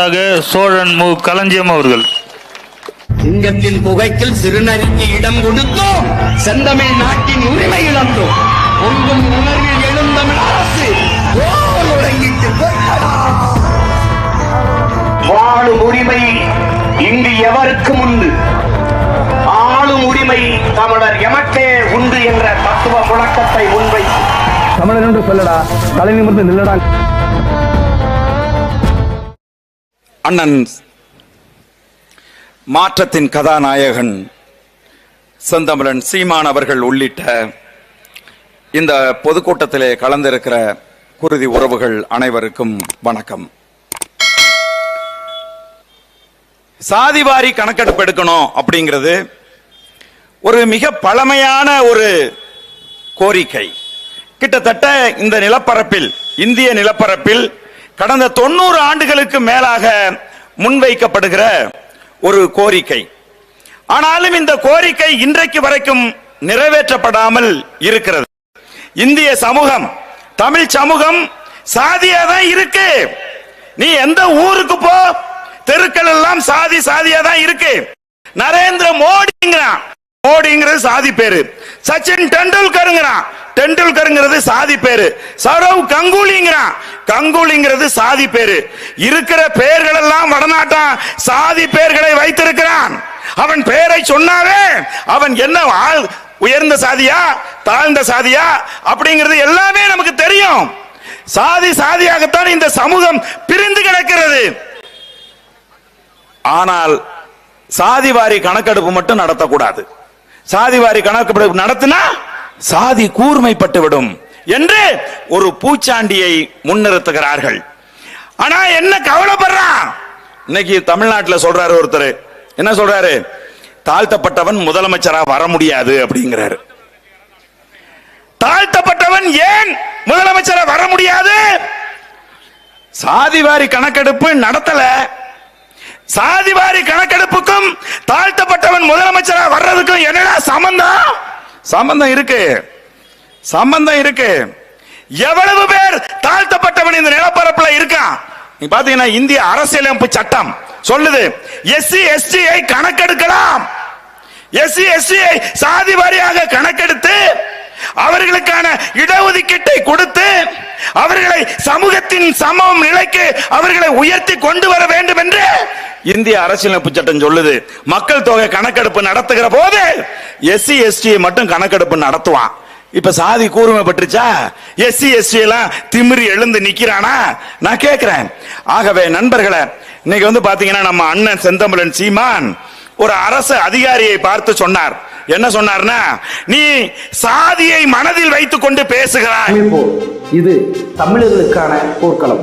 அடுத்ததாக சோழன் மு. களஞ்சியம் அவர்கள். சிங்கத்தின் புகைக்கில் சிறுநரிக்கு இடம் கொடுத்தோம். செந்தமிழ் நாட்டின் உரிமை இழந்தோம். பொங்கும் உணர்வில் எழுந்தமிழ் அரசு. வாழும் உரிமை இங்கு எவருக்கு உண்டு? ஆளும் உரிமை தமிழர் எமக்கே உண்டு என்ற தத்துவ முழக்கத்தை முன்வைத்து. தமிழன் என்று சொல்லடா தலை நிமிர்ந்து நில்லடா. அண்ணன் மாற்றத்தின் கதாநாயகன் செந்தமிழன் சீமான் அவர்கள் உள்ளிட்ட இந்த பொதுக்கூட்டத்திலே கலந்திருக்கிற குருதி உறவுகள் அனைவருக்கும் வணக்கம். சாதிவாரி கணக்கெடுப்பு எடுக்கணும் அப்படிங்கிறது ஒரு மிக பழமையான ஒரு கோரிக்கை. கிட்டத்தட்ட இந்த நிலப்பரப்பில் இந்திய நிலப்பரப்பில் கடந்த தொண்ணூறு ஆண்டுகளுக்கு மேலாக முன்வைக்கப்படுகிற ஒரு கோரிக்கை. ஆனாலும் இந்த கோரிக்கை இன்றைக்கு வரைக்கும் நிறைவேற்றப்படாமல் இருக்கிறது. இந்திய சமூகம் தமிழ் சமூகம் சாதியா தான் இருக்கு. நீ எந்த ஊருக்கு போ தெருக்கள் எல்லாம் சாதி சாதியா தான் இருக்கு. நரேந்திர மோடிங்கிறான். மோடிங்கிறது சாதி பேரு. சச்சின் டெண்டுல்கருங்கிறான். டெண்டுல்கருங்கிறது சாதி பேரு. சௌரவ் கங்குலிங்கிறான். கங்குலிங்கிறது சாதி பேரு. இருக்கிற பெயர்கள் எல்லாம் வடநாட்டான். சாதி பெயர்களை வைத்திருக்கிறான். அவன் பெயரை சொன்னாவே அவன் என்ன ஆள் உயர்ந்த சாதியா தாழ்ந்த சாதியா அப்படிங்கிறது எல்லாமே நமக்கு தெரியும். சாதி சாதியாகத்தான் இந்த சமூகம் பிரிந்து கிடக்கிறது. ஆனால் சாதிவாரி கணக்கெடுப்பு மட்டும் நடத்தக்கூடாது. சாதிவாரி கணக்கெடுப்பு நடத்தினா சாதி கூர்மைப்பட்டு விடும் என்று ஒரு பூச்சாண்டியை முன்னிறுத்துகிறார்கள். ஆனா என்ன கவலைப்படுறான் இன்னைக்கு தமிழ்நாட்டில் சொல்றாரு ஒருத்தர். என்ன சொல்றாரு? தாழ்த்தப்பட்டவன் முதலமைச்சரா வர முடியாது அப்படிங்கிறாரு. தாழ்த்தப்பட்டவன் ஏன் முதலமைச்சரா வர முடியாது? சாதிவாரி கணக்கெடுப்பு நடத்தல. சாதிவாரி கணக்கெடுப்புக்கும் தாழ்த்தப்பட்டவன் முதலமைச்சரா வர்றதுக்கும் என்னடா சம்பந்தம்? சம்பந்தம் இருக்கு. சம்பந்தம் இருக்கு. எவ்வளவு பேர் தாழ்த்தப்பட்டவன் இந்த நிலப்பரப்புல இருக்கான் நீ பாத்தீங்கன்னா இந்திய அரசியலமைப்பு சட்டம் சொல்லுது. எஸ்சி எஸ்டி கணக்கெடுக்கலாம். எஸ்சி எஸ்டி சாதி வாரியாக கணக்கெடுத்து அவர்களுக்கான இடஒதுக்கீட்டை கொடுத்து அவர்களை சமூகத்தின் சமம் நிலைக்கு அவர்களை உயர்த்தி கொண்டு வர வேண்டும் என்று இந்திய அரசியலமைப்பு சட்டம் சொல்லுது மக்கள் தொகை கணக்கெடுப்பு நடத்துகிற போது எஸ்சி எஸ்டி மட்டும் கணக்கெடுப்பு நடத்துவான். இப்ப சாதி கூர்மை பட்டுருச்சா எஸ்சி எஸ்டி எல்லாம் திமிரி எழுந்து நிக்கிறானா? நான் கேட்கிறேன் ஆகவே நண்பர்களை இன்னைக்கு வந்து பாத்தீங்கன்னா நம்ம அண்ணன் செந்தமிழன் சீமான் ஒரு அரசு அதிகாரியை பார்த்து சொன்னார். என்ன சொன்னார்னா நீ சாதியை மனதில் வைத்துக் கொண்டு பேசுகிறாய் இது தமிழர்களுக்கான போர்க்களம்.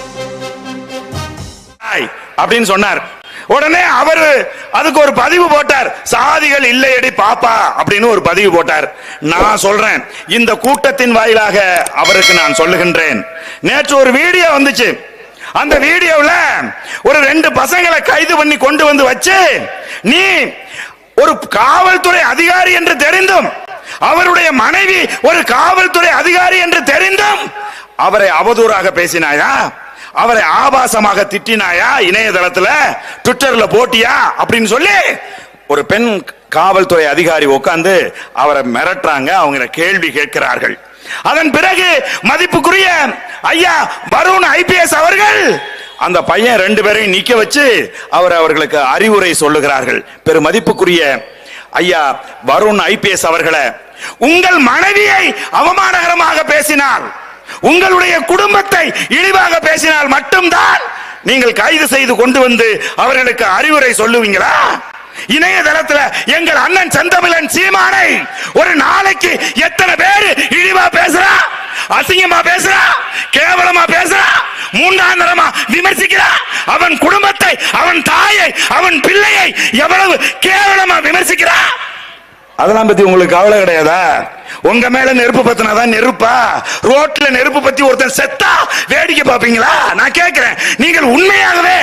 ஆய் அப்படின்னு சொன்னார். உடனே அவர் அதுக்கு ஒரு பதிவு போட்டார். சாதிகள் இல்லையடி பாப்பா அப்படின்னு ஒரு பதிவு போட்டார். நான் சொல்றேன் இந்த கூட்டத்தின் வாயிலாக அவருக்கு நான் சொல்லுகின்றேன். நேற்று ஒரு வீடியோ வந்துச்சு. அந்த வீடியோவில் ஒரு ரெண்டு பசங்களை கைது பண்ணி கொண்டு வந்து வச்சு நீ ஒரு காவல்துறை அதிகாரி என்று தெரிந்தும் அவருடைய மனைவி ஒரு காவல்துறை அதிகாரி என்று தெரிந்தும் அவரை அவதூறாக பேசினாயா? அவரை ஆபாசமாக திட்டினாயா? இணையதளத்துல ட்விட்டர்ல போட்டியா? அப்படின்னு சொல்லி ஒரு பெண் காவல்துறை அதிகாரி உட்கார்ந்து அவரை மிரட்டுறாங்க. அவங்க கேள்வி கேட்கிறார்கள். அதன் பிறகு மதிப்புக்குரிய ஐயா வருண் ஐபிஎஸ் அவர்கள் அந்த பையன் ரெண்டு பேரையும் நிக்க வச்சு அவர் அவர்களுக்கு அறிவுரை சொல்லுகிறார்கள். பெருமதிப்புக்குரிய ஐயா வருண் ஐபிஎஸ் அவர்களை உங்கள் மனைவியை அவமானகரமாக பேசினார். உங்களுடைய குடும்பத்தை இழிவாக பேசினால் மட்டும்தான் நீங்கள் கைது செய்து கொண்டு வந்து அவர்களுக்கு அறிவுரை சொல்லுவீங்களா? இணையதளத்துல எங்கள் அண்ணன் செந்தமிழன் சீமானை ஒரு நாளைக்கு எத்தனை பேர் இழிவா பேசுறா? அசிங்கமா பேசுறா? கேவலமா பேசுறா? மூன்றாம் தரமா விமர்சிக்கிறா? அவன் குடும்பத்தை அவன் தாயை அவன் பிள்ளையை எவ்வளவு கேவலமா விமர்சிக்கிறா? அதெல்லாம் பத்தி உங்களுக்கு கவலை கிடையாதா? உங்க மேல நெருப்பு பத்தினாதான் நெருப்பா? ரோட்ல நெருப்பு பத்தி ஒருத்தன் செத்தா வேடிக்கை பாப்பீங்களா நான் கேட்கிறேன் நீங்கள் உண்மையாகவே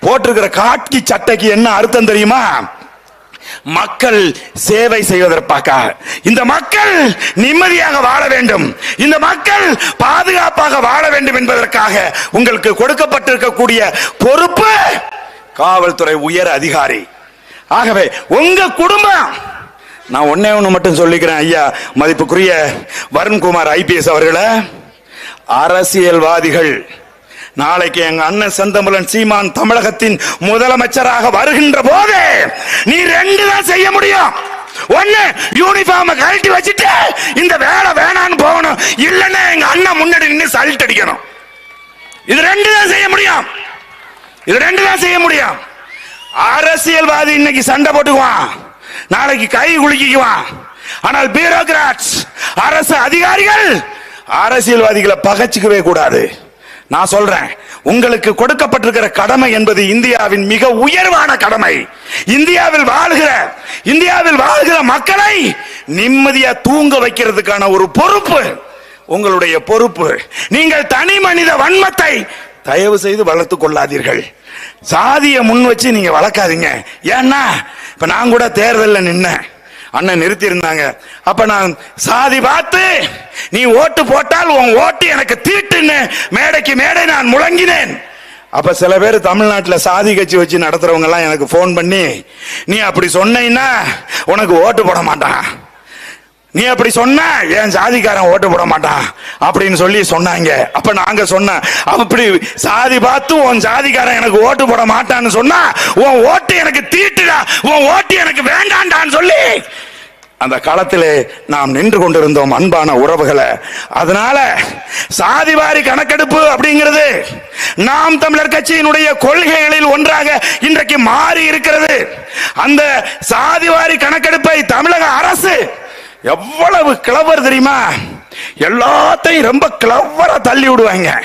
போட்டிருக்கிற காட்சி சட்டைக்கு என்ன அர்த்தம் தெரியுமா? மக்கள் சேவை செய்வதற்காக. இந்த மக்கள் நிம்மதியாக வாழ வேண்டும். இந்த மக்கள் பாதுகாப்பாக வாழ வேண்டும் என்பதற்காக உங்களுக்கு கொடுக்கப்பட்டிருக்கக்கூடிய பொறுப்பு காவல்துறை உயர் அதிகாரி. ஆகவே உங்க குடும்பம் நான் ஒன்னே ஒண்ணு மட்டும் சொல்லிக்கிறேன் ஐயா. மதிப்புக்குரிய வருண்குமார் ஐபிஎஸ் அவர்களை. அரசியல்வாதிகள் நாளைக்கு எங்க அண்ணன் செந்தமிழன் சீமான் தமிழகத்தின் முதலமைச்சராக வருகின்ற போது நீ ரெண்டு தான் செய்ய முடியும். ஒண்ணு யூனிஃபார்ம் கழட்டி வச்சுட்டு இந்த வேலை வேணான்னு போகணும். இல்லைன்னா எங்க அண்ணன் முன்னாடி நின்று சல்ட் அடிக்கணும். இது ரெண்டு தான் செய்ய முடியும். இது ரெண்டு தான் செய்ய முடியும். அரசியல்வாதி இன்னைக்கு சண்டை போட்டுக்குவான். நாளைக்கு கை குலுக்கிக்குவான் ஆனால் பியூரோகிராட்ஸ் அரசு அதிகாரிகள் அரசியல்வாதிகளை பகச்சிக்கவே கூடாது. நான் சொல்றேன் உங்களுக்கு கொடுக்கப்பட்டிருக்கிற கடமை என்பது இந்தியாவின் மிக உயர்வான கடமை. இந்தியாவில் வாழ்கிற இந்தியாவில் வாழ்கிற மக்களை நிம்மதியா தூங்க வைக்கிறதுக்கான ஒரு பொறுப்பு உங்களுடைய பொறுப்பு. நீங்கள் தனி மனித வன்மத்தை தயவு செய்து வளர்த்து கொள்ளாதீர்கள். சாதியை முன் வச்சு நீங்க வளர்க்காதீங்க. ஏன்னா இப்ப நான் கூட தேர்தலில் நின்னேன். அண்ணன் நிறுத்தி இருந்தாங்க அப்ப நான் சாதி பார்த்து நீ ஓட்டு போட்டால் உன் ஓட்டு எனக்கு தீட்டுன்னு மேடைக்கு மேடை நான் முழங்கினேன். அப்ப சில பேர் தமிழ்நாட்டில் சாதி கட்சி வச்சு நடத்துறவங்க எல்லாம் எனக்கு போன் பண்ணி நீ அப்படி சொன்னீன்னா உனக்கு ஓட்டு போட மாட்டான். நீ அப்படி சொன்ன என் சாதிக்காரன் ஓட்டு போட மாட்டான் அப்படின்னு சொல்லி சொன்னாங்க. அப்ப நாங்க சொன்ன அப்படி சாதி பார்த்து உன் சாதிக்காரன் எனக்கு ஓட்டு போட மாட்டான்னு சொன்னா உன் ஓட்டு எனக்கு தீட்டுடா உன் ஓட்டு எனக்கு வேண்டாண்டான்னு சொல்லி அந்த களத்திலே நாம் நின்று கொண்டிருந்தோம் அன்பான உறவுகளை. அதனால சாதிவாரி கணக்கெடுப்பு அப்படிங்கிறது நாம் தமிழர் கட்சியினுடைய கொள்கைகளில் ஒன்றாக இன்றைக்கு மாறி இருக்கிறது. அந்த சாதிவாரி கணக்கெடுப்பை தமிழக அரசு எவ்வளவு கிளவர் தெரியுமா? எல்லாத்தையும் ரொம்ப கிளவரா தள்ளி விடுவாங்க.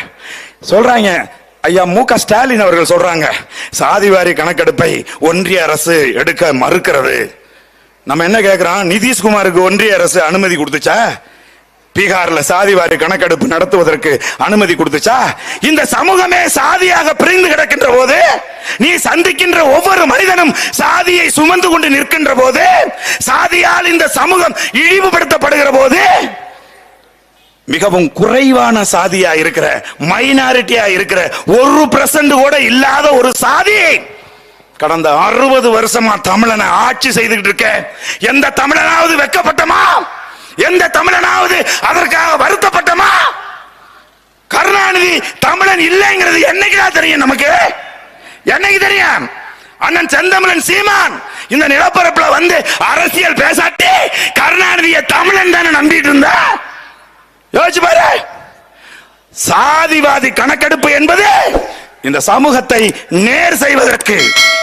சொல்றாங்க ஐயா மு க ஸ்டாலின் அவர்கள் சொல்றாங்க சாதிவாரி கணக்கெடுப்பை ஒன்றிய அரசு எடுக்க மறுக்கிறது. நம்ம என்ன கேட்கிறோம் நிதிஷ்குமாருக்கு ஒன்றிய அரசு அனுமதி கொடுத்துச்சா? பீகார்ல சாதிவாரி கணக்கெடுப்பு நடத்துவதற்கு அனுமதி கொடுத்துச்சா? இந்த சமூகமே சாதியாக பிரிந்து கிடக்கின்ற போது நீ சந்திக்கின்ற ஒவ்வொரு மனிதனும் சாதியை சுமந்து கொண்டு நிற்கின்ற போது சாதியால் இந்த சமூகம் இழிவுபடுத்தப்படுகிற போது மிகவும் குறைவான சாதியா இருக்கிற மைனாரிட்டியா இருக்கிற ஒரு பிரசன்ட் கூட இல்லாத ஒரு சாதி. கடந்த அறுபது வருஷமா தமிழனை ஆட்சி செய்துகிட்டு இருக்க எந்த தமிழனாவது வெக்கப்பட்டமா? எந்த தமிழனாவது அதற்காக வருத்தப்பட்டமா? கருணாநிதி தமிழன் இல்லைங்கிறது என்னைக்குதான் தெரியும் நமக்கு? என்னைக்கு தெரியும்? அண்ணன் செந்தமிழன் சீமான் இந்த நிலப்பரப்புல வந்து அரசியல் பேசாட்டி கருணாநிதியை தமிழன் தானே நம்பிட்டு இருந்தா? யோசிச்சு பாரு. சாதிவாதி கணக்கெடுப்பு என்பது இந்த சமூகத்தை நேர் செய்வதற்கு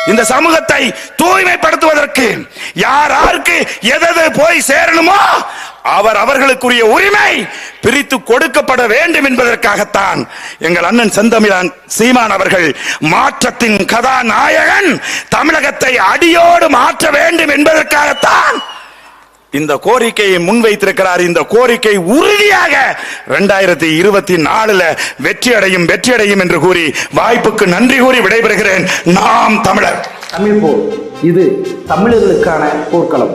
இந்த சமூகத்தை தூய்மைப்படுத்துவதற்கு யார் யாருக்கு எதது போய் சேரணுமோ அவர் அவர்களுக்குரிய உரிமை பிரித்து கொடுக்கப்பட வேண்டும் என்பதற்காகத்தான் எங்கள் அண்ணன் செந்தமிழன் சீமான் அவர்கள் மாற்றத்தின் கதாநாயகன் தமிழகத்தை அடியோடு மாற்ற வேண்டும் என்பதற்காகத்தான் இந்த கோரிக்கையை முன்வைத்திருக்கிறார். இந்த கோரிக்கை உறுதியாக இரண்டாயிரத்தி இருபத்தி நாலுல வெற்றி அடையும் வெற்றி அடையும் என்று கூறி வாய்ப்புக்கு நன்றி கூறி விடைபெறுகிறேன். நாம் தமிழர். தமிழ் போர். இது தமிழர்களுக்கான போர்க்களம்.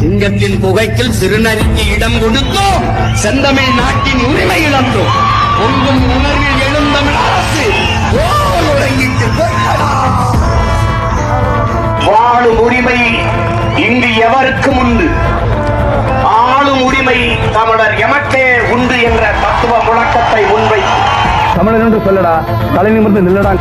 சிங்கத்தின் புகைக்கில் சிறுநரிக்கு இடம் கொடுத்தோம். செந்தமிழ் நாட்டின் உரிமை இழந்தோம். பொங்கும் உணர்வில் எழுந்தமிழ் அரசு வாழும் உரிமை இங்கு எவருக்கும் உண்டு? ஆளும் உரிமை தமிழர் எமக்கே உண்டு என்ற தத்துவ முழக்கத்தை முன்வைத்து. தமிழன் என்று சொல்லடா தலை நிமிர்ந்து நில்லடா.